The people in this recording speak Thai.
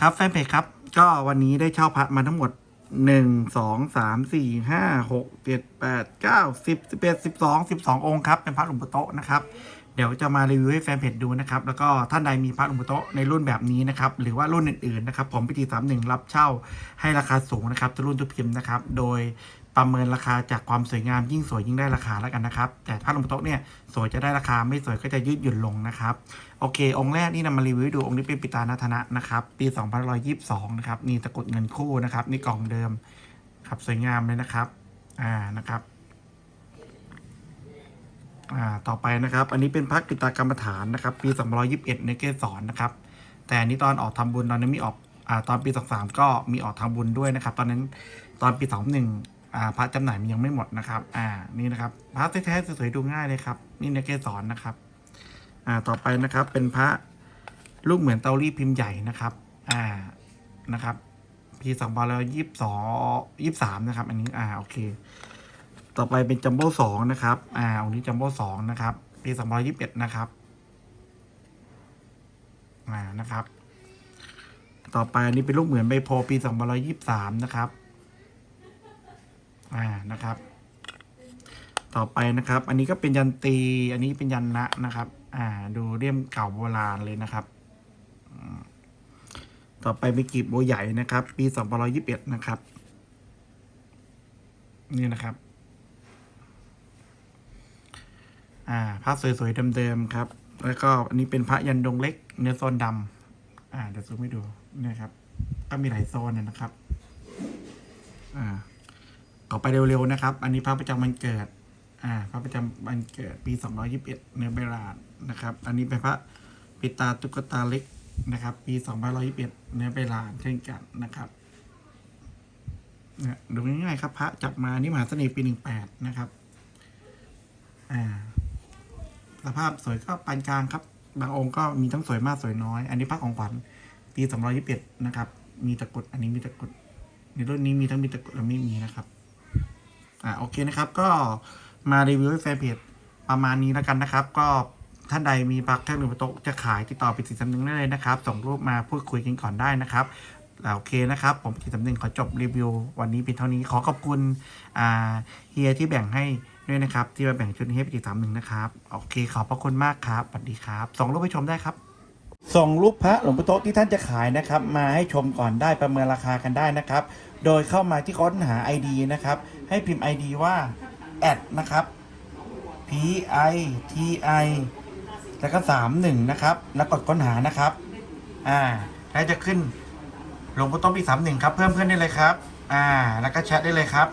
ครับแฟนเพจครับ ก็วันนี้ได้เช่าพระมาทั้งหมดหนึ่งสองสามสี่ห้าหกเจ็ดแปดเก้าสิบสิบเอ็ดสิบสองสิบสององค์ครับ เป็นพระหลวงปู่โตะนะครับ เดี๋ยวจะมารีวิวให้แฟนเพจดูนะครับ แล้วก็ท่านใดมีพระหลวงปู่โตะในรุ่นแบบนี้นะครับ หรือว่ารุ่นอื่นๆนะครับ ผมพิธีสามหนึ่งรับเช่าให้ราคาสูงนะครับทุกรุ่นทุกพิมพ์นะครับ โดย ประเมินราคาจากความสวยงามยิ่งสวยยิ่งได้ราคาแล้วกันนะครับ แต่พระหลวงโต๊ะเนี่ยสวยจะได้ราคาไม่สวยก็จะยืดหยุ่นลงนะครับโอเค องค์แรกนี่นำมารีวิวดูองค์นี้เป็นปิตานาธนะนะครับ ปี2122นะครับนี่ตะกรุดเงินคู่นะครับนี่กล่องเดิมครับสวยงามเลยนะครับอ่านะครับอ่าต่อไปนะครับ อันนี้เป็นพระกิตากรรมฐานนะครับ ปี221ในเกสรนะครับ แต่อันนี้ตอนออกทำบุญตอนนั้นมีออกอ่าตอนปี 23 ก็มีออกทำบุญด้วยนะครับ ตอนนั้นตอนปี 21อ่า พระจำหน่ายมันยังไม่หมดนะครับ อ่า นี่นะครับ พระแท้ๆสวยๆดูง่ายเลยครับ นี่ในเกสรนะครับ อ่า ต่อไปนะครับ เป็นพระลูกเหมือนเตารีดพิมพ์ใหญ่นะครับ อ่า นะครับปีสองพันแล้วยี่สิบสองยี่สิบสามนะครับ อันนี้ อ่า โอเค ต่อไปเป็นจัมโบ้สองนะครับ อ่า องค์นี้จัมโบ้สองนะครับ ปีสองพันยี่สิบเอ็ดนะครับ อ่า นะครับ ต่อไปอันนี้เป็นลูกเหมือนใบโพปีสองพันยี่สิบสามนะครับ อ่านะครับ ต่อไปนะครับ อันนี้ก็เป็นยันตี อันนี้เป็นยันนะนะครับ อ่า ดูเรียมเก่าโบราณเลยนะครับ ต่อไปเป็นกีบโบใหญ่นะครับ ปีสองพันยี่สิบเอ็ดนะครับ นี่นะครับ อ่าพระสวยๆเดิมๆครับ แล้วก็อันนี้เป็นพระยันดงเล็กเนื้อโซนดำอ่าเดี๋ยวซูมให้ดูเนี่ยครับ ก็มีหลายโซนเนี่ยนะครับ อ่า ต่อไปเร็วๆนะครับ อันนี้พระประจำวันเกิด อ่าพระประจำวันเกิดปี221เนื้อเบรานนะครับ อันนี้เป็นพระปิตาตุกตาเล็กนะครับ ปี2521เนื้อเบรานเช่นกันนะครับเนี่ยดูง่ายๆครับ พระจับมานี่มหาเสน่ห์ปี18นะครับ อ่า สภาพสวยก็ปานกลางครับ บางองค์ก็มีทั้งสวยมากสวยน้อย อันนี้พระของขวัญปี221นะครับ มีตะกรุดอันนี้มีตะกรุดในรุ่นนี้มีทั้งมีตะกรุดและไม่มีนะครับ อ่าโอเคนะครับก็มารีวิวให้แฟนเพจประมาณนี้แล้วกันนะครับ ก็ท่านใดมีปลั๊กเครื่องดื่มโต๊ะจะขายติดต่อไปสินสำนึงได้เลยนะครับ ส่งรูปมาพูดคุยกันก่อนได้นะครับโอเคนะครับ ผมสินสำนึงขอจบรีวิว วันนี้เพียงเท่านี้ขอขอบคุณอ่าเฮียที่แบ่งให้ด้วยนะครับ ที่มาแบ่งชุดนี้ให้ปิดสามหนึ่งนะครับ โอเคขอบพระคุณมากครับสวัสดีครับส่งรูปไปชมได้ครับส่งรูปพระหลวงปู่โต๊ะที่ท่านจะขายนะครับ มาให้ชมก่อนได้ประเมินราคากันได้นะครับ โดยเข้ามาที่ค้นหา ID นะครับ ให้พิมพ์ ID ว่าแอดนะครับ P I T I แล้วก็31นะครับ แล้วกดค้นหานะครับ อ่า แล้วจะขึ้นลงปู่โต๊ะปี31ครับ เพิ่มเพื่อนได้เลยครับ อ่า แล้วก็แชทได้เลยครับ